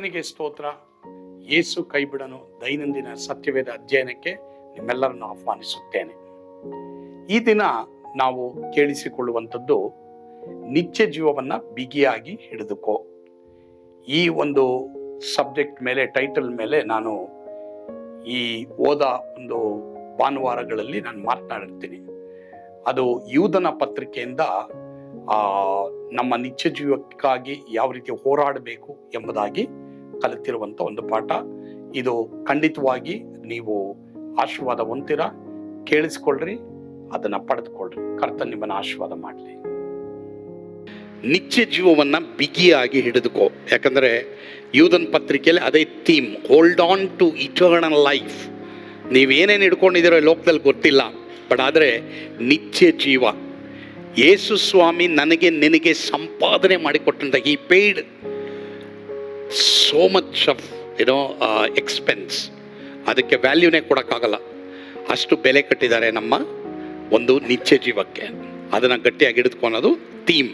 ಕರ್ತನಿಗೆ ಸ್ತೋತ್ರ. ಯೇಸು ಕೈಬಿಡನು ದೈನಂದಿನ ಸತ್ಯವೇದ ಅಧ್ಯಯನಕ್ಕೆ ನಿಮ್ಮೆಲ್ಲರನ್ನು ಆಹ್ವಾನಿಸುತ್ತೇನೆ. ಈ ದಿನ ನಾವು ಕೇಳಿಸಿಕೊಳ್ಳುವಂಥದ್ದು ನಿತ್ಯ ಜೀವವನ್ನು ಬಿಗಿಯಾಗಿ ಹಿಡಿದುಕೋ. ಈ ಒಂದು ಸಬ್ಜೆಕ್ಟ್ ಮೇಲೆ, ಟೈಟಲ್ ಮೇಲೆ ನಾನು ಈ ಓದ ಒಂದು ಭಾನುವಾರಗಳಲ್ಲಿ ನಾನು ಮಾತನಾಡಿರ್ತೀನಿ. ಅದು ಯೂದನ ಪತ್ರಿಕೆಯಿಂದ ನಮ್ಮ ನಿತ್ಯ ಜೀವಕ್ಕಾಗಿ ಯಾವ ರೀತಿ ಹೋರಾಡಬೇಕು ಎಂಬುದಾಗಿ ಕಲಿತಿರುವಂತ ಒಂದು ಪಾಠ. ಇದು ಖಂಡಿತವಾಗಿ ನೀವು ಆಶೀರ್ವಾದ ಹೊಂತೀರ ಕೇಳಿಸ್ಕೊಳ್ರಿ, ಅದನ್ನು ಪಡೆದುಕೊಳ್ರಿ. ಕರ್ತ ನಿಮ್ಮನ್ನ ಆಶೀರ್ವಾದ ಮಾಡಲಿ. ನಿತ್ಯ ಜೀವವನ್ನ ಬಿಗಿಯಾಗಿ ಹಿಡಿದುಕೋ. ಯಾಕಂದ್ರೆ ಯೂದನ್ ಪತ್ರಿಕೆಯಲ್ಲಿ ಅದೇ theme hold on to eternal life ನೀವೇನೇನು ಹಿಡ್ಕೊಂಡಿದ್ದೀರೋ ಲೋಕದಲ್ಲಿ ಗೊತ್ತಿಲ್ಲ. ಬಟ್ ಆದರೆ ನಿತ್ಯ ಜೀವ. ಯೇಸು ಸ್ವಾಮಿ ನನಗೆ ನಿನಗೆ ಸಂಪಾದನೆ ಮಾಡಿಕೊಟ್ಟಂತ ಈ ಪೇಯ್ಡ್ ಸೋ ಮಚ್ ಆಫ್ ಏನೋ ಎಕ್ಸ್ಪೆನ್ಸ್ ಅದಕ್ಕೆ ವ್ಯಾಲ್ಯೂನೇ ಕೊಡೋಕ್ಕಾಗಲ್ಲ. ಅಷ್ಟು ಬೆಲೆ ಕಟ್ಟಿದ್ದಾರೆ ನಮ್ಮ ಒಂದು ನಿತ್ಯ ಜೀವಕ್ಕೆ. ಅದನ್ನು ಗಟ್ಟಿಯಾಗಿ ಹಿಡಿದುಕೊಳೋದು ಥೀಮ್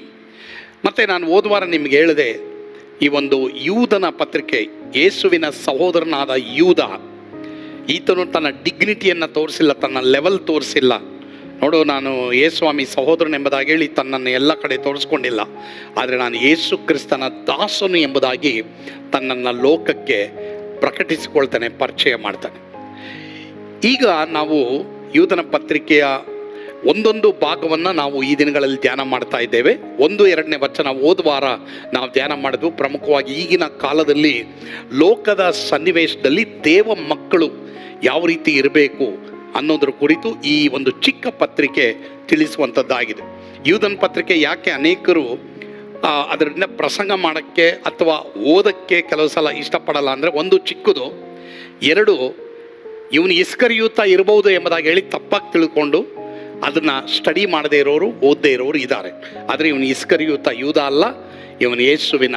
ಮತ್ತು ನಾನು ಹೋದ ವಾರ ನಿಮ್ಗೆ ಹೇಳಿದೆ, ಈ ಒಂದು ಯೂದನ ಪತ್ರಿಕೆ, ಯೇಸುವಿನ ಸಹೋದರನಾದ ಯೂದ, ಈತನು ತನ್ನ ಡಿಗ್ನಿಟಿಯನ್ನು ತೋರಿಸಿಲ್ಲ, ತನ್ನ ಲೆವೆಲ್ ತೋರಿಸಿಲ್ಲ. ನೋಡು, ನಾನು ಯೇಸ್ವಾಮಿ ಸಹೋದರನೆಂಬುದಾಗಿ ಹೇಳಿ ತನ್ನನ್ನು ಎಲ್ಲ ಕಡೆ ತೋರಿಸ್ಕೊಂಡಿಲ್ಲ. ಆದರೆ ನಾನು ಯೇಸು ಕ್ರಿಸ್ತನ ದಾಸನು ಎಂಬುದಾಗಿ ತನ್ನನ್ನು ಲೋಕಕ್ಕೆ ಪ್ರಕಟಿಸಿಕೊಳ್ತಾನೆ, ಪರಿಚಯ ಮಾಡ್ತಾನೆ. ಈಗ ನಾವು ಯೂದನ ಪತ್ರಿಕೆಯ ಒಂದೊಂದು ಭಾಗವನ್ನು ನಾವು ಈ ದಿನಗಳಲ್ಲಿ ಧ್ಯಾನ ಮಾಡ್ತಾ ಇದ್ದೇವೆ. ಒಂದು, ಎರಡನೇ ವಚನ ಹೋದ ವಾರ ನಾವು ಧ್ಯಾನ ಮಾಡಿದ್ವು. ಪ್ರಮುಖವಾಗಿ ಈಗಿನ ಕಾಲದಲ್ಲಿ ಲೋಕದ ಸನ್ನಿವೇಶದಲ್ಲಿ ದೇವ ಮಕ್ಕಳು ಯಾವ ರೀತಿ ಇರಬೇಕು ಅನ್ನೋದ್ರ ಕುರಿತು ಈ ಒಂದು ಚಿಕ್ಕ ಪತ್ರಿಕೆ ತಿಳಿಸುವಂಥದ್ದಾಗಿದೆ. ಯೂದನ್ ಪತ್ರಿಕೆ ಯಾಕೆ ಅನೇಕರು ಅದರಿಂದ ಪ್ರಸಂಗ ಮಾಡೋಕ್ಕೆ ಅಥವಾ ಓದಕ್ಕೆ ಕೆಲವು ಸಲ ಇಷ್ಟಪಡಲ್ಲ ಅಂದರೆ ಒಂದು ಚಿಕ್ಕದು. ಎರಡು, ಇವನು ಇಸ್ಕರಿಯೂತ ಇರಬಹುದು ಎಂಬುದಾಗಿ ಹೇಳಿ ತಪ್ಪಾಗಿ ತಿಳ್ಕೊಂಡು ಅದನ್ನು ಸ್ಟಡಿ ಮಾಡದೇ ಇರೋರು, ಓದದೇ ಇರೋರು ಇದ್ದಾರೆ. ಆದರೆ ಇವನು ಇಸ್ಕರಿಯೂತ ಯೂದ ಅಲ್ಲ, ಇವನು ಯೇಸುವಿನ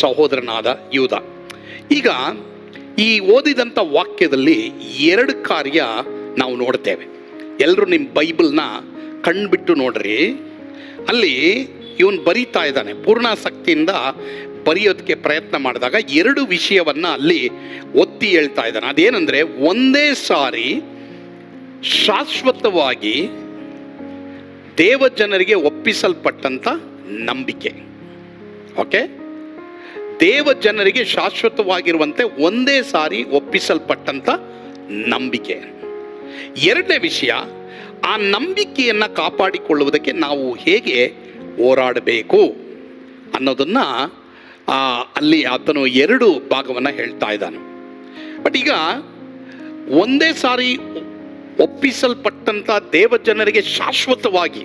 ಸಹೋದರನಾದ ಯೂದ. ಈಗ ಈ ಓದಿದಂಥ ವಾಕ್ಯದಲ್ಲಿ ಎರಡು ಕಾರ್ಯ ನಾವು ನೋಡ್ತೇವೆ ಎಲ್ಲರೂ ನಿಮ್ಮ ಬೈಬಲ್ನ ಕಣ್ಬಿಟ್ಟು ನೋಡ್ರಿ. ಅಲ್ಲಿ ಇವನು ಬರೀತಾ ಇದ್ದಾನೆ. ಪೂರ್ಣಾಸಕ್ತಿಯಿಂದ ಬರೆಯೋದಕ್ಕೆ ಪ್ರಯತ್ನ ಮಾಡಿದಾಗ ಎರಡು ವಿಷಯವನ್ನು ಅಲ್ಲಿ ಒತ್ತಿ ಹೇಳ್ತಾ ಇದ್ದಾನೆ. ಅದೇನೆಂದರೆ, ಒಂದೇ ಸಾರಿ ಶಾಶ್ವತವಾಗಿ ದೇವಜನರಿಗೆ ಒಪ್ಪಿಸಲ್ಪಟ್ಟಂಥ ನಂಬಿಕೆ. ಓಕೆ? ದೇವ ಜನರಿಗೆ ಶಾಶ್ವತವಾಗಿರುವಂತೆ ಒಂದೇ ಸಾರಿ ಒಪ್ಪಿಸಲ್ಪಟ್ಟಂಥ ನಂಬಿಕೆ. ಎರಡನೇ ವಿಷಯ, ಆ ನಂಬಿಕೆಯನ್ನು ಕಾಪಾಡಿಕೊಳ್ಳುವುದಕ್ಕೆ ನಾವು ಹೇಗೆ ಹೋರಾಡಬೇಕು ಅನ್ನೋದನ್ನು ಅಲ್ಲಿ ಆತನು ಎರಡು ಭಾಗವನ್ನು ಹೇಳ್ತಾ ಇದ್ದಾನೆ. ಬಟ್ ಈಗ ಒಂದೇ ಸಾರಿ ಒಪ್ಪಿಸಲ್ಪಟ್ಟಂತ ದೇವಜನರಿಗೆ ಶಾಶ್ವತವಾಗಿ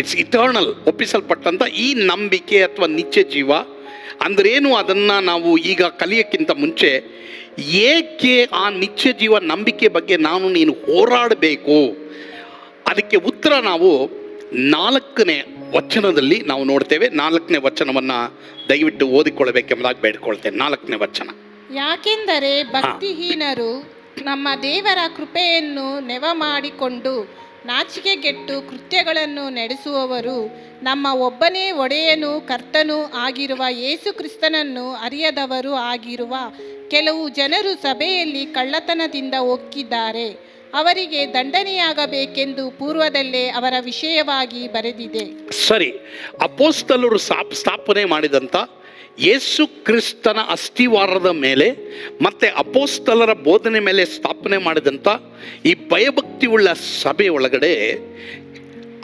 ಇಟ್ಸ್ ಇಟರ್ನಲ್ ಒಪ್ಪಿಸಲ್ಪಟ್ಟಂಥ ಈ ನಂಬಿಕೆ ಅಥವಾ ನಿತ್ಯ ಜೀವ, ಅಂದ್ರೇನು ಅದನ್ನು ನಾವು ಈಗ ಕಲಿಯೋಕ್ಕಿಂತ ಮುಂಚೆ ಏಕೆ ಆ ನಿತ್ಯ ಜೀವ ನಂಬಿಕೆ ಬಗ್ಗೆ ನಾನು ನೀನು ಹೋರಾಡಬೇಕು? ಅದಕ್ಕೆ ಉತ್ತರ ನಾವು ನಾಲ್ಕನೇ ವಚನದಲ್ಲಿ ನಾವು ನೋಡ್ತೇವೆ. ನಾಲ್ಕನೇ ವಚನವನ್ನು ದಯವಿಟ್ಟು ಓದಿಕೊಳ್ಳಬೇಕೆಂಬುದಾಗಿ ಬೇಡ್ಕೊಳ್ತೇನೆ. ನಾಲ್ಕನೇ ವಚನ. ಯಾಕೆಂದರೆ ಭಕ್ತಿಹೀನರು ನಮ್ಮ ದೇವರ ಕೃಪೆಯನ್ನು ನೆವ ಮಾಡಿಕೊಂಡು ನಾಚಿಕೆಗೆಟ್ಟು ಕೃತ್ಯಗಳನ್ನು ನಡೆಸುವವರು ನಮ್ಮ ಒಬ್ಬನೇ ಒಡೆಯನು ಕರ್ತನೂ ಆಗಿರುವ ಯೇಸು ಕ್ರಿಸ್ತನನ್ನು ಅರಿಯದವರು ಆಗಿರುವ ಕೆಲವು ಜನರು ಸಭೆಯಲ್ಲಿ ಕಳ್ಳತನದಿಂದ ಒಕ್ಕಿದ್ದಾರೆ. ಅವರಿಗೆ ದಂಡನೆಯಾಗಬೇಕೆಂದು ಪೂರ್ವದಲ್ಲೇ ಅವರ ವಿಷಯವಾಗಿ ಬರೆದಿದೆ. ಸರಿ, ಅಪೋಸ್ತಲರು ಸ್ಥಾಪನೆ ಮಾಡಿದಂಥ ಯೇಸು ಕ್ರಿಸ್ತನ ಅಸ್ಥಿವಾರದ ಮೇಲೆ ಮತ್ತೆ ಅಪೋಸ್ತಲರ ಬೋಧನೆ ಮೇಲೆ ಸ್ಥಾಪನೆ ಮಾಡಿದಂಥ ಈ ಭಯಭಕ್ತಿ ಉಳ್ಳ ಸಭೆ ಒಳಗಡೆ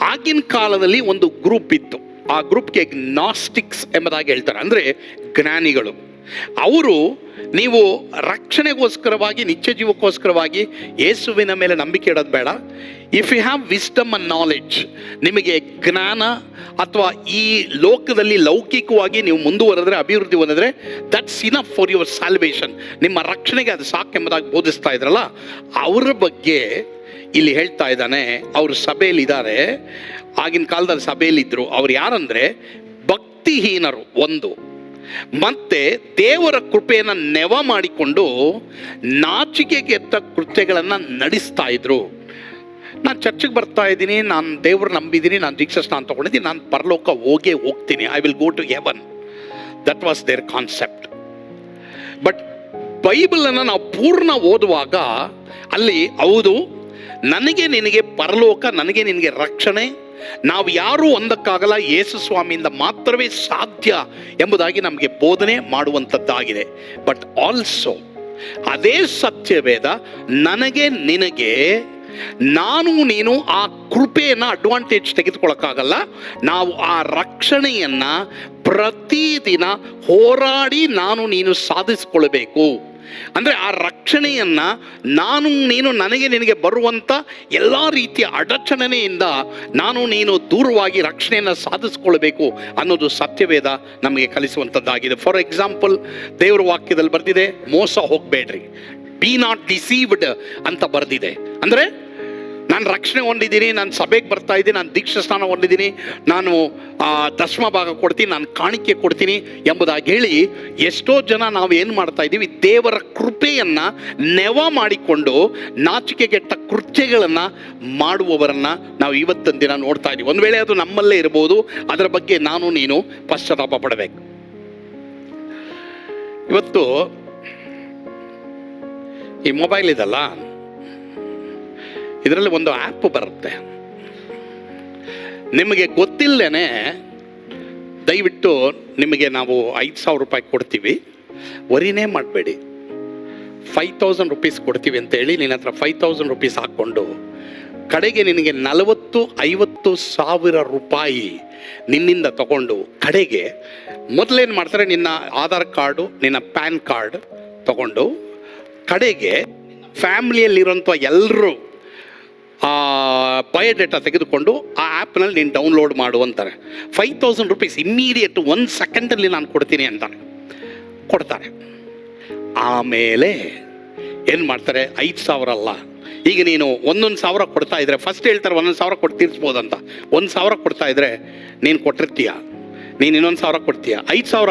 ಆಗಿನ ಕಾಲದಲ್ಲಿ ಒಂದು ಗ್ರೂಪ್ ಇತ್ತು. ಆ ಗ್ರೂಪ್ಗೆ ನಾಸ್ಟಿಕ್ಸ್ ಎಂಬುದಾಗಿ ಹೇಳ್ತಾರೆ. ಅಂದರೆ ಜ್ಞಾನಿಗಳು. ಅವರು ನೀವು ರಕ್ಷಣೆಗೋಸ್ಕರವಾಗಿ, ನಿತ್ಯ ಜೀವಕ್ಕೋಸ್ಕರವಾಗಿ ಯೇಸುವಿನ ಮೇಲೆ ನಂಬಿಕೆ ಇಡೋದು ಬೇಡ. If you have wisdom and knowledge ನಿಮಗೆ ಜ್ಞಾನ ಅಥವಾ ಈ ಲೋಕದಲ್ಲಿ ಲೌಕಿಕವಾಗಿ ನೀವು ಮುಂದುವರೆದ್ರೆ, ಅಭಿವೃದ್ಧಿ ಹೊಂದಿದ್ರೆ that's enough for your salvation ನಿಮ್ಮ ರಕ್ಷಣೆಗೆ ಅದು ಸಾಕೆಂಬುದಾಗಿ ಬೋಧಿಸ್ತಾ ಇದ್ರಲ್ಲ, ಅವರ ಬಗ್ಗೆ ಇಲ್ಲಿ ಹೇಳ್ತಾ ಇದ್ದಾನೆ, ಅವರು ಸಭೆಯಲ್ಲಿ ಇದ್ದಾರೆ ಆಗಿನ ಕಾಲದಲ್ಲಿ ಸಭೆಯಲ್ಲಿ ಇದ್ರು ಅವ್ರು ಯಾರಂದರೆ, ಭಕ್ತಿಹೀನರು ಒಂದು. ಮತ್ತೆ ದೇವರ ಕೃಪೆಯನ್ನು ನೆವ ಮಾಡಿಕೊಂಡು ನಾಚಿಕೆಗೆತ್ತ ಕೃತ್ಯಗಳನ್ನು ನಡೆಸ್ತಾ ಇದ್ರು. ನಾನು ಚರ್ಚಿಗೆ ಬರ್ತಾ ಇದ್ದೀನಿ, ನಾನು ದೇವ್ರ ನಂಬಿದ್ದೀನಿ, ನಾನು ದೀಕ್ಷಾ ಸ್ನಾನ ತೊಗೊಂಡಿದ್ದೀನಿ, ನಾನು ಪರಲೋಕ ಹೋಗೇ ಹೋಗ್ತೀನಿ. I will go to heaven that was their concept but ಬೈಬಲನ್ನು ನಾವು ಪೂರ್ಣ ಓದುವಾಗ ಅಲ್ಲಿ ಹೌದು, ನನಗೆ ನಿನಗೆ ಪರಲೋಕ, ನನಗೆ ನಿನಗೆ ರಕ್ಷಣೆ ನಾವು ಯಾರೂ ಒಂದಕ್ಕಾಗಲ್ಲ, ಯೇಸು ಸ್ವಾಮಿಯಿಂದ ಮಾತ್ರವೇ ಸಾಧ್ಯ ಎಂಬುದಾಗಿ ನಮಗೆ ಬೋಧನೆ ಮಾಡುವಂಥದ್ದಾಗಿದೆ. ಬಟ್ ಆಲ್ಸೋ ಅದೇ ಸತ್ಯವೇದ ನನಗೆ ನಿನಗೆ, ನಾನು ನೀನು ಆ ಕೃಪೆಯನ್ನು ಅಡ್ವಾಂಟೇಜ್ ತೆಗೆದುಕೊಳ್ಳೋಕ್ಕಾಗಲ್ಲ. ನಾವು ಆ ರಕ್ಷಣೆಯನ್ನ ಪ್ರತಿದಿನ ಹೋರಾಡಿ ನಾನು ನೀನು ಸಾಧಿಸಿಕೊಳ್ಬೇಕು ಅಂದರೆ ಆ ರಕ್ಷಣೆಯನ್ನು ನಾನು, ನೀನು, ನನಗೆ, ನಿನಗೆ ಬರುವಂಥ ಎಲ್ಲ ರೀತಿಯ ಅಡಚಣೆಯಿಂದ ನಾನು, ನೀನು ದೂರವಾಗಿ ರಕ್ಷಣೆಯನ್ನು ಸಾಧಿಸ್ಕೊಳ್ಬೇಕು ಅನ್ನೋದು ಸತ್ಯವೇದ ನಮಗೆ ಕಲಿಸುವಂಥದ್ದಾಗಿದೆ ಫಾರ್ ಎಕ್ಸಾಂಪಲ್ ದೇವರ ವಾಕ್ಯದಲ್ಲಿ ಬರೆದಿದೆ, ಮೋಸ ಹೋಗಬೇಡ್ರಿ ಬಿ ನಾಟ್ ಡಿಸೀವ್ಡ್ ಅಂತ ಬರೆದಿದೆ. ಅಂದರೆ ನಾನು ರಕ್ಷಣೆ ಹೊಂದಿದ್ದೀನಿ, ನಾನು ಸಭೆಗೆ ಬರ್ತಾ ಇದ್ದೀನಿ, ನಾನು ದೀಕ್ಷಾ ಸ್ನಾನ ಹೊಂದಿದ್ದೀನಿ, ನಾನು ದಶಮ ಭಾಗ ಕೊಡ್ತೀನಿ, ನಾನು ಕಾಣಿಕೆ ಕೊಡ್ತೀನಿ ಎಂಬುದಾಗಿ ಹೇಳಿ ಎಷ್ಟೋ ಜನ ನಾವು ಏನು ಮಾಡ್ತಾ ಇದ್ದೀವಿ, ದೇವರ ಕೃಪೆಯನ್ನು ನೆವ ಮಾಡಿಕೊಂಡು ನಾಚಿಕೆಗೆಟ್ಟ ಕೃತ್ಯಗಳನ್ನು ಮಾಡುವವರನ್ನು ನಾವು ಇವತ್ತಿನ ದಿನ ನೋಡ್ತಾ ಇದ್ದೀವಿ. ಒಂದು ವೇಳೆ ಅದು ನಮ್ಮಲ್ಲೇ ಇರ್ಬೋದು, ಅದರ ಬಗ್ಗೆ ನಾನು, ನೀನು ಪಶ್ಚಾತ್ತಾಪ ಪಡಬೇಕು. ಇವತ್ತು ಈ ಮೊಬೈಲ್ ಇದಲ್ಲ? ಇದರಲ್ಲಿ ಒಂದು ಆ್ಯಪ್ ಬರುತ್ತೆ. ನಿಮಗೆ ಗೊತ್ತಿಲ್ಲದೇನೆ ದಯವಿಟ್ಟು ನಿಮಗೆ ನಾವು ಐದು ಸಾವಿರ ರೂಪಾಯಿ ಕೊಡ್ತೀವಿ. ವರಿನೇ ಮಾಡಬೇಡಿ. ಫೈವ್ ತೌಸಂಡ್ ರುಪೀಸ್ ಕೊಡ್ತೀವಿ ಅಂತೇಳಿ ನಿನ್ನ ಹತ್ರ ಫೈವ್ ತೌಸಂಡ್ ರುಪೀಸ್ ಹಾಕ್ಕೊಂಡು, ಕಡೆಗೆ ನಿನಗೆ ನಲವತ್ತು, ಐವತ್ತು ಸಾವಿರ ರೂಪಾಯಿ ನಿನ್ನಿಂದ ತಗೊಂಡು ಕಡೆಗೆ ಮೊದಲೇನು ಮಾಡ್ತಾರೆ, ನಿನ್ನ ಆಧಾರ್ ಕಾರ್ಡು, ನಿನ್ನ ಪ್ಯಾನ್ ಕಾರ್ಡ್ ತಗೊಂಡು ಕಡೆಗೆ ಫ್ಯಾಮ್ಲಿಯಲ್ಲಿರೋಂಥ ಎಲ್ಲರೂ ಬಯೋಡೇಟಾ ತೆಗೆದುಕೊಂಡು ಆ ಆ್ಯಪ್ನಲ್ಲಿ ನೀನು ಡೌನ್ಲೋಡ್ ಮಾಡು ಅಂತಾರೆ. ಫೈವ್ ತೌಸಂಡ್ ರುಪೀಸ್ ಇಮ್ಮಿಡಿಯೇಟ್ ಒಂದು ಸೆಕೆಂಡಲ್ಲಿ ನಾನು ಕೊಡ್ತೀನಿ ಅಂತಾರೆ. ಕೊಡ್ತಾರೆ. ಆಮೇಲೆ ಏನು ಮಾಡ್ತಾರೆ? ಐದು ಸಾವಿರ ಅಲ್ಲ. ಈಗ ನೀನು ಒಂದೊಂದು ಸಾವಿರ ಕೊಡ್ತಾ ಇದ್ರೆ ಫಸ್ಟ್ ಹೇಳ್ತಾರೆ ಒಂದೊಂದು ಸಾವಿರ ಕೊಟ್ಟು ತೀರಿಸ್ಬೋದಂತ. ಒಂದು ಸಾವಿರ ಕೊಡ್ತಾ ಇದ್ರೆ ನೀನು ಕೊಟ್ಟಿರ್ತೀಯ? ನೀನು ಇನ್ನೊಂದು ಸಾವಿರ ಕೊಡ್ತೀಯ? ಐದು ಸಾವಿರ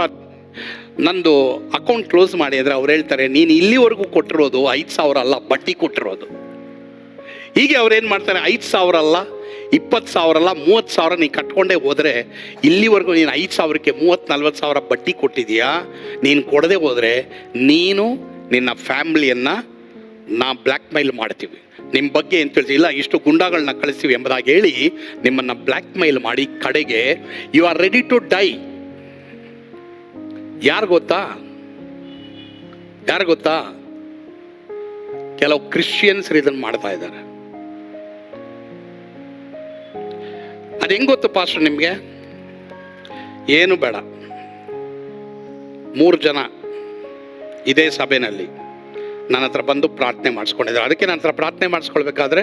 ನಂದು ಅಕೌಂಟ್ ಕ್ಲೋಸ್ ಮಾಡಿ ಅವ್ರು ಹೇಳ್ತಾರೆ, ನೀನು ಇಲ್ಲಿವರೆಗೂ ಕೊಟ್ಟಿರೋದು ಐದು ಸಾವಿರ ಅಲ್ಲ ಬಡ್ಡಿ ಕೊಟ್ಟಿರೋದು. ಹೀಗೆ ಅವ್ರೇನು ಮಾಡ್ತಾರೆ? ಐದು ಸಾವಿರ ಅಲ್ಲ, ಇಪ್ಪತ್ತು ಸಾವಿರ ಅಲ್ಲ, ಮೂವತ್ತು ಸಾವಿರ ನೀನು ಕಟ್ಕೊಂಡೇ ಹೋದರೆ, ಇಲ್ಲಿವರೆಗೂ ನೀನು ಐದು ಸಾವಿರಕ್ಕೆ ಮೂವತ್ತು, ನಲ್ವತ್ತು ಸಾವಿರ ಬಡ್ಡಿ ಕೊಟ್ಟಿದೀಯಾ ನೀನು ಕೊಡದೆ ಹೋದರೆ ನೀನು ನಿನ್ನ ಫ್ಯಾಮ್ಲಿಯನ್ನು ನಾ ಬ್ಲ್ಯಾಕ್ ಮೈಲ್ ಮಾಡ್ತೀವಿ. ನಿಮ್ಮ ಬಗ್ಗೆ ಏನು ತಿಳಿಸಿ ಇಲ್ಲ, ಇಷ್ಟು ಗುಂಡಾಗಳನ್ನ ಕಳಿಸ್ತೀವಿ ಎಂಬುದಾಗಿ ಹೇಳಿ ನಿಮ್ಮನ್ನು ಬ್ಲ್ಯಾಕ್ ಮೈಲ್ ಮಾಡಿ ಕಡೆಗೆ you are ready to die ಯಾರು ಗೊತ್ತಾ? ಯಾರು ಗೊತ್ತಾ? ಕೆಲವು ಕ್ರಿಶ್ಚಿಯನ್ಸ್ ಇದನ್ನು ಮಾಡ್ತಾ ಇದ್ದಾರೆ. ಅದು ಹೆಂಗ್ ಗೊತ್ತು, ಪಾಸ್ಟರ್, ನಿಮಗೆ? ಏನು ಬೇಡ. ಮೂರು ಜನ ಇದೇ ಸಭೆಯಲ್ಲಿ ನನ್ನ ಹತ್ರ ಬಂದು ಪ್ರಾರ್ಥನೆ ಮಾಡಿಸ್ಕೊಂಡಿದ್ದಾರೆ ಅದಕ್ಕೆ ನನ್ನ ಹತ್ರ ಪ್ರಾರ್ಥನೆ ಮಾಡಿಸ್ಕೊಳ್ಬೇಕಾದ್ರೆ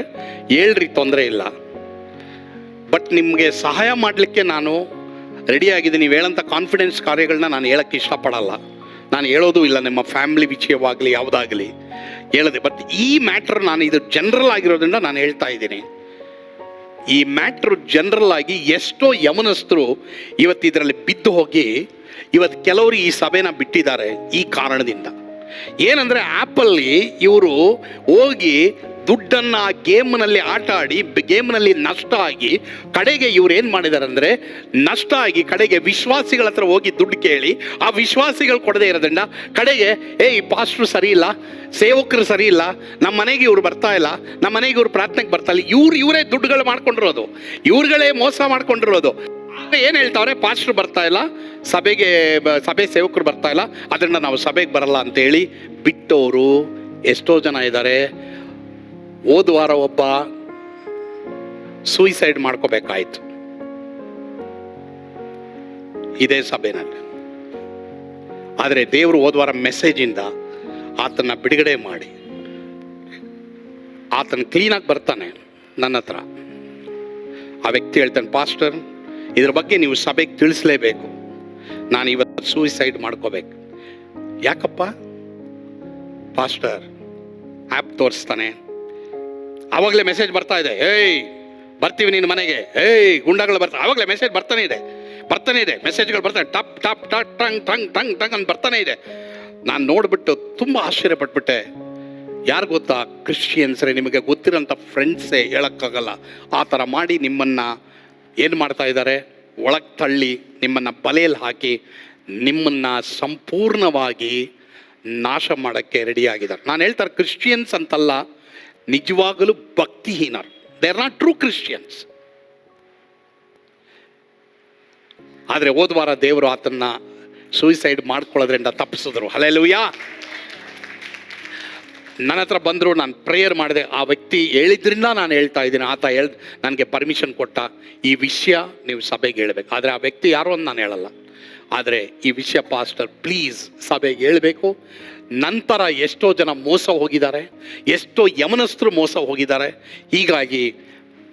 ಹೇಳ್ರಿ, ತೊಂದರೆ ಇಲ್ಲ. ಬಟ್ ನಿಮಗೆ ಸಹಾಯ ಮಾಡಲಿಕ್ಕೆ ನಾನು ರೆಡಿ ಆಗಿದ್ದೀನಿ. ನೀವು ಹೇಳೋಂಥ ಕಾನ್ಫಿಡೆನ್ಸ್ ಕಾರ್ಯಗಳನ್ನ ನಾನು ಹೇಳಕ್ಕೆ ಇಷ್ಟಪಡಲ್ಲ. ನಾನು ಹೇಳೋದು ಇಲ್ಲ, ನಿಮ್ಮ ಫ್ಯಾಮಿಲಿ ವಿಷಯವಾಗಲಿ, ಯಾವುದಾಗಲಿ. ಹೇಳದೆ. ಬಟ್ ಈ ಮ್ಯಾಟ್ರ್ ನಾನು ಇದು ಜನರಲ್ ಆಗಿರೋದ್ರಿಂದ ನಾನು ಹೇಳ್ತಾ ಇದ್ದೀನಿ. ಈ ಮ್ಯಾಟ್ರು ಜನರಲ್ ಆಗಿ ಎಷ್ಟೋ ಯಮನಸ್ಥರು ಇವತ್ತು ಇದರಲ್ಲಿ ಬಿದ್ದು ಹೋಗಿ ಇವತ್ತು ಕೆಲವರು ಈ ಸಭೆನ ಬಿಟ್ಟಿದ್ದಾರೆ ಈ ಕಾರಣದಿಂದ. ಏನಂದರೆ ಆ್ಯಪಲ್ಲಿ ಇವರು ಹೋಗಿ ದುಡ್ಡನ್ನು ಆ ಗೇಮ್ನಲ್ಲಿ ಆಟ ಆಡಿ ಗೇಮ್ನಲ್ಲಿ ನಷ್ಟ ಆಗಿ ಕಡೆಗೆ ಇವ್ರು ಏನು ಮಾಡಿದ್ದಾರೆ ಅಂದರೆ ನಷ್ಟ ಆಗಿ ಕಡೆಗೆ ವಿಶ್ವಾಸಿಗಳ ಹತ್ರ ಹೋಗಿ ದುಡ್ಡು ಕೇಳಿ, ಆ ವಿಶ್ವಾಸಿಗಳು ಕೊಡದೇ ಇರೋದ್ರಿಂದ ಕಡೆಗೆ ಏ ಈ ಪಾಸ್ಟ್ರು ಸರಿ ಇಲ್ಲ ಸೇವಕರು ಸರಿ ಇಲ್ಲ ನಮ್ಮ ಮನೆಗೆ ಇವ್ರು ಬರ್ತಾ ಇಲ್ಲ ನಮ್ಮ ಮನೆಗೆ ಇವ್ರು ಪ್ರಾರ್ಥನೆಗೆ ಬರ್ತಾ ಇಲ್ಲ, ಇವ್ರು ಇವರೇ ದುಡ್ಡುಗಳು ಮಾಡ್ಕೊಂಡಿರೋದು, ಇವ್ರುಗಳೇ ಮೋಸ ಮಾಡ್ಕೊಂಡಿರೋದು. ಏನು ಹೇಳ್ತಾವ್ರೆ ಪಾಸ್ಟ್ರು ಬರ್ತಾ ಇಲ್ಲ, ಸಭೆಗೆ ಸಭೆ ಸೇವಕರು ಬರ್ತಾ ಇಲ್ಲ, ಅದರಿಂದ ನಾವು ಸಭೆಗೆ ಬರಲ್ಲ ಅಂತೇಳಿ ಬಿಟ್ಟವರು ಎಷ್ಟೋ ಜನ ಇದ್ದಾರೆ. ಹೋದ ವಾರ ಒಬ್ಬ ಸೂಯಿಸೈಡ್ ಮಾಡ್ಕೋಬೇಕಾಯ್ತು. ಇದೇ ಸಭೆನಲ್ಲಿ. ಆದರೆ ದೇವರು ಹೋದ್ವಾರ ಮೆಸೇಜಿಂದ ಆತನ ಬಿಡುಗಡೆ ಮಾಡಿ. ಆತನ ಕ್ಲೀನಾಗಿ ಬರ್ತಾನೆ ನನ್ನ ಹತ್ರ. ಆ ವ್ಯಕ್ತಿ ಹೇಳ್ತಾನೆ ಪಾಸ್ಟರ್ ಇದ್ರ ಬಗ್ಗೆ ನೀವು ಸಭೆಗೆ ತಿಳಿಸ್ಲೇಬೇಕು. ನಾನು ಇವತ್ತು ಸೂಯಿಸೈಡ್ ಮಾಡ್ಕೋಬೇಕು. ಯಾಕಪ್ಪ? ಪಾಸ್ಟರ್ ಆ್ಯಪ್ ತೋರಿಸ್ತಾನೆ. ಆವಾಗಲೇ ಮೆಸೇಜ್ ಬರ್ತಾ ಇದೆ. ಏಯ್ ಬರ್ತೀವಿ ನಿನ್ನ ಮನೆಗೆ. ಏಯ್ ಗುಂಡಗಳು ಬರ್ತಾ ಆವಾಗಲೇ ಮೆಸೇಜ್ ಬರ್ತಾನೆ ಇದೆ. ಬರ್ತಾನೆ ಇದೆ. ಮೆಸೇಜ್ಗಳು ಬರ್ತಾನೆ. ಟಪ್ ಟಪ್ ಟಪ್, ಟಂಗ್ ಟಂಗ್ ಟಂಗ್ ಟಂಗ್ ಅಂತ ಬರ್ತಾನೆ ಇದೆ. ನಾನು ನೋಡಿಬಿಟ್ಟು ತುಂಬ ಆಶ್ಚರ್ಯಪಟ್ಬಿಟ್ಟೆ ಯಾರು ಗೊತ್ತಾ? ಕ್ರಿಶ್ಚಿಯನ್ಸ್ರೆ ನಿಮಗೆ ಗೊತ್ತಿರೋಂಥ ಫ್ರೆಂಡ್ಸೇ ಹೇಳೋಕ್ಕಾಗಲ್ಲ. ಆ ಥರ ಮಾಡಿ ನಿಮ್ಮನ್ನು ಏನು ಮಾಡ್ತಾ ಇದ್ದಾರೆ? ಒಳಗೆ ತಳ್ಳಿ ನಿಮ್ಮನ್ನು ಬಲೆಯಲ್ಲಿ ಹಾಕಿ ನಿಮ್ಮನ್ನು ಸಂಪೂರ್ಣವಾಗಿ ನಾಶ ಮಾಡೋಕ್ಕೆ ರೆಡಿಯಾಗಿದ್ದಾರೆ ನಾನು ಹೇಳ್ತಾರೆ ಕ್ರಿಶ್ಚಿಯನ್ಸ್ ಅಂತಲ್ಲ ನಿಜವಾಗಲೂ ಭಕ್ತಿಹೀನರು. They are not true Christians ಆದರೆ ಹೋದ ವಾರ ದೇವರು ಆತನ್ನ ಸೂಯಿಸೈಡ್ ಮಾಡ್ಕೊಳ್ಳೋದ್ರಿಂದ ತಪ್ಪಿಸಿದ್ರು. ಹಲೆಲುಯ್ಯ ನನ್ನ ಹತ್ರ ಬಂದರು, ನಾನು ಪ್ರೇಯರ್ ಮಾಡಿದೆ. ಆ ವ್ಯಕ್ತಿ ಹೇಳಿದ್ರಿಂದ ನಾನು ಹೇಳ್ತಾ ಇದ್ದೀನಿ. ಆತ ಹೇಳ್, ನನಗೆ ಪರ್ಮಿಷನ್ ಕೊಟ್ಟ ಈ ವಿಷಯ ನೀವು ಸಭೆಗೆ ಹೇಳಬೇಕು. ಆದರೆ ಆ ವ್ಯಕ್ತಿ ಯಾರು ಅಂತ ನಾನು ಹೇಳಲ್ಲ. ಆದರೆ ಈ ವಿಷಯ ಪಾಸ್ಟರ್ ಪ್ಲೀಸ್ ಸಭೆಗೆ ಹೇಳಬೇಕು. ನಂತರ ಎಷ್ಟೋ ಜನ ಮೋಸ ಹೋಗಿದ್ದಾರೆ, ಎಷ್ಟೋ ಯಮನಸ್ಥರು ಮೋಸ ಹೋಗಿದ್ದಾರೆ. ಹೀಗಾಗಿ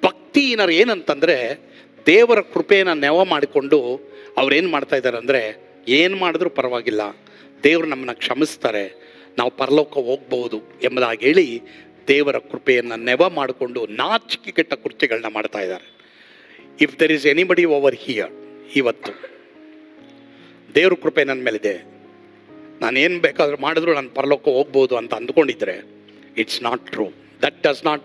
ಭಕ್ತಿಹೀನರು ಏನಂತಂದರೆ ದೇವರ ಕೃಪೆಯನ್ನು ನೆವ ಮಾಡಿಕೊಂಡು ಅವ್ರೇನು ಮಾಡ್ತಾ ಇದ್ದಾರೆ ಅಂದರೆ ಏನು ಮಾಡಿದ್ರೂ ಪರವಾಗಿಲ್ಲ. ದೇವರು ನಮ್ಮನ್ನು ಕ್ಷಮಿಸ್ತಾರೆ. ನಾವು ಪರಲೋಕ ಹೋಗ್ಬೋದು ಎಂಬುದಾಗಿ ಹೇಳಿ ದೇವರ ಕೃಪೆಯನ್ನು ನೆವ ಮಾಡಿಕೊಂಡು ನಾಚಿಕೆ ಕೆಟ್ಟ ಕೃತ್ಯಗಳನ್ನ ಮಾಡ್ತಾ ಇದ್ದಾರೆ. If there is anybody over here ಇವತ್ತು ದೇವ್ರ ಕೃಪೆ ನನ್ನ ಮೇಲಿದೆ. ನಾನು ಏನು ಬೇಕಾದರೂ ಮಾಡಿದ್ರು ನಾನು ಪರಲೋಕ ಹೋಗ್ಬೋದು ಅಂತ ಅಂದ್ಕೊಂಡಿದ್ರೆ it's not true that does not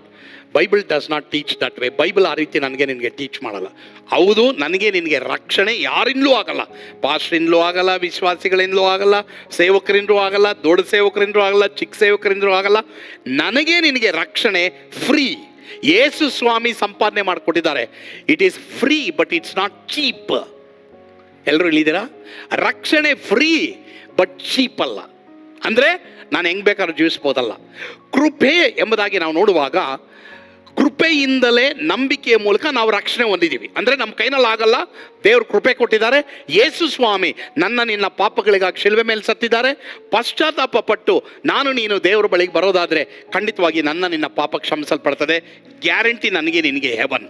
Bible does not teach that way Bible ಆ ರೀತಿ ನನಗೆ ನಿನಗೆ ಟೀಚ್ ಮಾಡಲ್ಲ. ಹೌದು, ನನಗೆ ನಿನಗೆ ರಕ್ಷಣೆ ಯಾರಿಂದಲೂ ಆಗಲ್ಲ. ಪಾಸ್ಟ್ರಿಂದಲೂ ಆಗಲ್ಲ, ವಿಶ್ವಾಸಿಗಳಿಂದಲೂ ಆಗಲ್ಲ ಸೇವಕರಿಂದಲೂ ಆಗಲ್ಲ, ದೊಡ್ಡ ಸೇವಕರಿಂದಲೂ ಆಗಲ್ಲ, ಚಿಕ್ಕ ಸೇವಕರಿಂದಲೂ ಆಗಲ್ಲ. ನನಗೆ ನಿನಗೆ ರಕ್ಷಣೆ ಫ್ರೀ ಯೇಸು ಸ್ವಾಮಿ ಸಂಪಾದನೆ ಮಾಡಿಕೊಟ್ಟಿದ್ದಾರೆ. It is free but it's not cheap ಎಲ್ಲರೂ ಇಲ್ಲಿದ್ದೀರಾ ರಕ್ಷಣೆ ಫ್ರೀ ಬಟ್ ಚೀಪ್ ಅಲ್ಲ. ಅಂದರೆ ನಾನು ಹೆಂಗೆ ಬೇಕಾದ್ರೂ ಜೀವಿಸ್ಬೋದಲ್ಲ. ಕೃಪೆ ಎಂಬುದಾಗಿ ನಾವು ನೋಡುವಾಗ ಕೃಪೆಯಿಂದಲೇ ನಂಬಿಕೆಯ ಮೂಲಕ ನಾವು ರಕ್ಷಣೆ ಹೊಂದಿದ್ದೀವಿ. ಅಂದರೆ ನಮ್ಮ ಕೈನಲ್ಲಿ ಆಗಲ್ಲ, ದೇವರು ಕೃಪೆ ಕೊಟ್ಟಿದ್ದಾರೆ. ಯೇಸು ಸ್ವಾಮಿ ನನ್ನ ನಿನ್ನ ಪಾಪಗಳಿಗಾಗಿ ಶಿಲ್ವೆ ಮೇಲೆ ಸತ್ತಿದ್ದಾರೆ. ಪಶ್ಚಾತ್ತಾಪ ಪಟ್ಟು ನಾನು ನೀನು ದೇವರ ಬಳಿಗೆ ಬರೋದಾದರೆ ಖಂಡಿತವಾಗಿ ನನ್ನ ನಿನ್ನ ಪಾಪ ಕ್ಷಮಿಸಲ್ಪಡ್ತದೆ. ಗ್ಯಾರಂಟಿ ನನಗೆ, ನಿನಗೆ ಹೆವನ್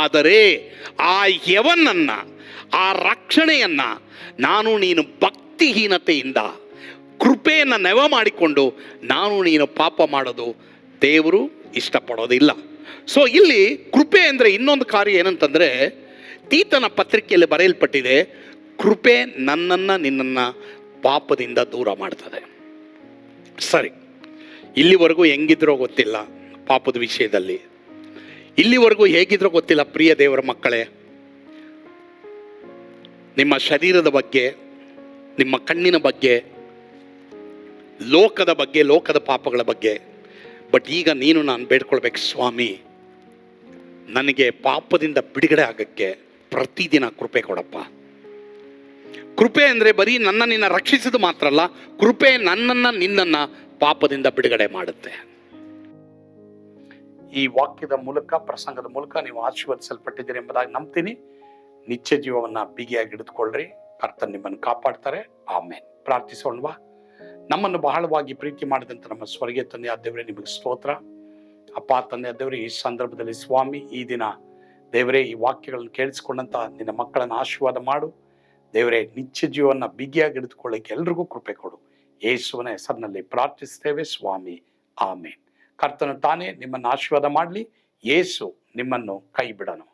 ಆದರೆ ಆ ಹೆವನನ್ನು ಆ ರಕ್ಷಣೆಯನ್ನು ನಾನು ನೀನು ಭಕ್ತಿಹೀನತೆಯಿಂದ, ಕೃಪೆಯನ್ನು ನೆವ ಮಾಡಿಕೊಂಡು ನಾನು ನೀನು ಪಾಪ ಮಾಡೋದು ದೇವರು ಇಷ್ಟಪಡೋದಿಲ್ಲ. ಸೊ ಇಲ್ಲಿ ಕೃಪೆ ಅಂದರೆ ಇನ್ನೊಂದು ಕಾರ್ಯ ಏನಂತಂದರೆ, ತೀತನ ಪತ್ರಿಕೆಯಲ್ಲಿ ಬರೆಯಲ್ಪಟ್ಟಿದೆ, ಕೃಪೆ ನನ್ನನ್ನು ನಿನ್ನನ್ನು ಪಾಪದಿಂದ ದೂರ ಮಾಡ್ತದೆ. ಸರಿ, ಇಲ್ಲಿವರೆಗೂ ಹೆಂಗಿದ್ರೋ ಗೊತ್ತಿಲ್ಲ ಪಾಪದ ವಿಷಯದಲ್ಲಿ. ಇಲ್ಲಿವರೆಗೂ ಹೇಗಿದ್ರೋ ಗೊತ್ತಿಲ್ಲ ಪ್ರಿಯ ದೇವರ ಮಕ್ಕಳೇ. ನಿಮ್ಮ ಶರೀರದ ಬಗ್ಗೆ, ನಿಮ್ಮ ಕಣ್ಣಿನ ಬಗ್ಗೆ, ಲೋಕದ ಬಗ್ಗೆ, ಲೋಕದ ಪಾಪಗಳ ಬಗ್ಗೆ ಬಟ್ ಈಗ ನೀನು ನಾನು ಬೇಡ್ಕೊಳ್ಬೇಕು, ಸ್ವಾಮಿ. ನನಗೆ ಪಾಪದಿಂದ ಬಿಡುಗಡೆ ಆಗಕ್ಕೆ ಪ್ರತಿದಿನ ಕೃಪೆ ಕೊಡಪ್ಪ. ಕೃಪೆ ಅಂದರೆ ಬರೀ ನನ್ನ ನಿನ್ನ ರಕ್ಷಿಸೋದು ಮಾತ್ರ ಅಲ್ಲ, ಕೃಪೆ ನನ್ನನ್ನು ನಿನ್ನನ್ನು ಪಾಪದಿಂದ ಬಿಡುಗಡೆ ಮಾಡುತ್ತೆ. ಈ ವಾಕ್ಯದ ಮೂಲಕ, ಪ್ರಸಂಗದ ಮೂಲಕ ನೀವು ಆಶೀರ್ವದಿಸಲ್ಪಟ್ಟಿದ್ದೀರಿ ಎಂಬುದಾಗಿ ನಂಬ್ತೀನಿ. ನಿತ್ಯ ಜೀವವನ್ನು ಬಿಗಿಯಾಗಿ ಹಿಡಿದುಕೊಳ್ಳ್ರಿ. ಕರ್ತನ್ ನಿಮ್ಮನ್ನು ಕಾಪಾಡ್ತಾರೆ. ಆಮೇಲೆ ಪ್ರಾರ್ಥಿಸೋಣವಾ ನಮ್ಮನ್ನು ಬಹಳವಾಗಿ ಪ್ರೀತಿ ಮಾಡಿದಂಥ ನಮ್ಮ ಸ್ವರ್ಗೀಯ ತಂದೆ ದೇವರೇ, ನಿಮಗೆ ಸ್ತೋತ್ರ. ಅಪ್ಪ, ತಂದೆ ದೇವರೇ, ಈ ಸಂದರ್ಭದಲ್ಲಿ ಸ್ವಾಮಿ, ಈ ದಿನ ದೇವರೇ, ಈ ವಾಕ್ಯಗಳನ್ನು ಕೇಳಿಸ್ಕೊಂಡಂತ ನಿನ್ನ ಮಕ್ಕಳನ್ನು ಆಶೀರ್ವಾದ ಮಾಡು. ದೇವರೇ, ನಿತ್ಯ ಜೀವನ ಬಿಗಿಯಾಗಿ ಹಿಡಿದುಕೊಳ್ಳಕ್ಕೆ ಎಲ್ರಿಗೂ ಕೃಪೆ ಕೊಡು. ಯೇಸುವನ ಹೆಸರಿನಲ್ಲಿ ಪ್ರಾರ್ಥಿಸ್ತೇವೆ ಸ್ವಾಮಿ. ಆಮೇನ್. ಕರ್ತನು ತಾನೇ ನಿಮ್ಮನ್ನು ಆಶೀರ್ವಾದ ಮಾಡಲಿ. ಯೇಸು ನಿಮ್ಮನ್ನು ಕೈ ಬಿಡನು.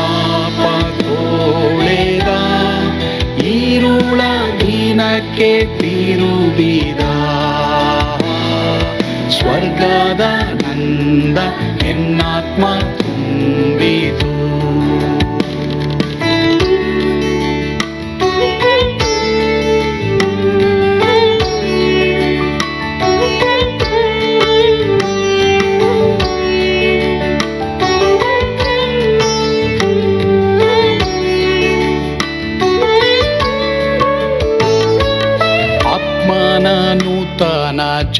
ദിനಕ್ಕೆ ತಿರುಬಿದ ಸ್ವರ್ಗದ ನಂದ ಎನ್ನಾತ್ಮ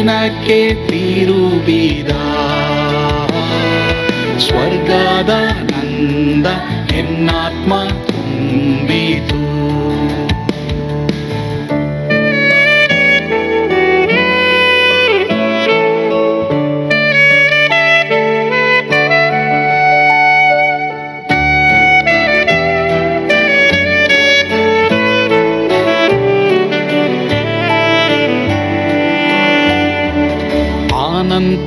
ദിനಕ್ಕೆ ತಿರುಬಿದ ಸ್ವರ್ಗದ ನಂದ ಎನ್ನಾತ್ಮ ತುಂಬಿತು.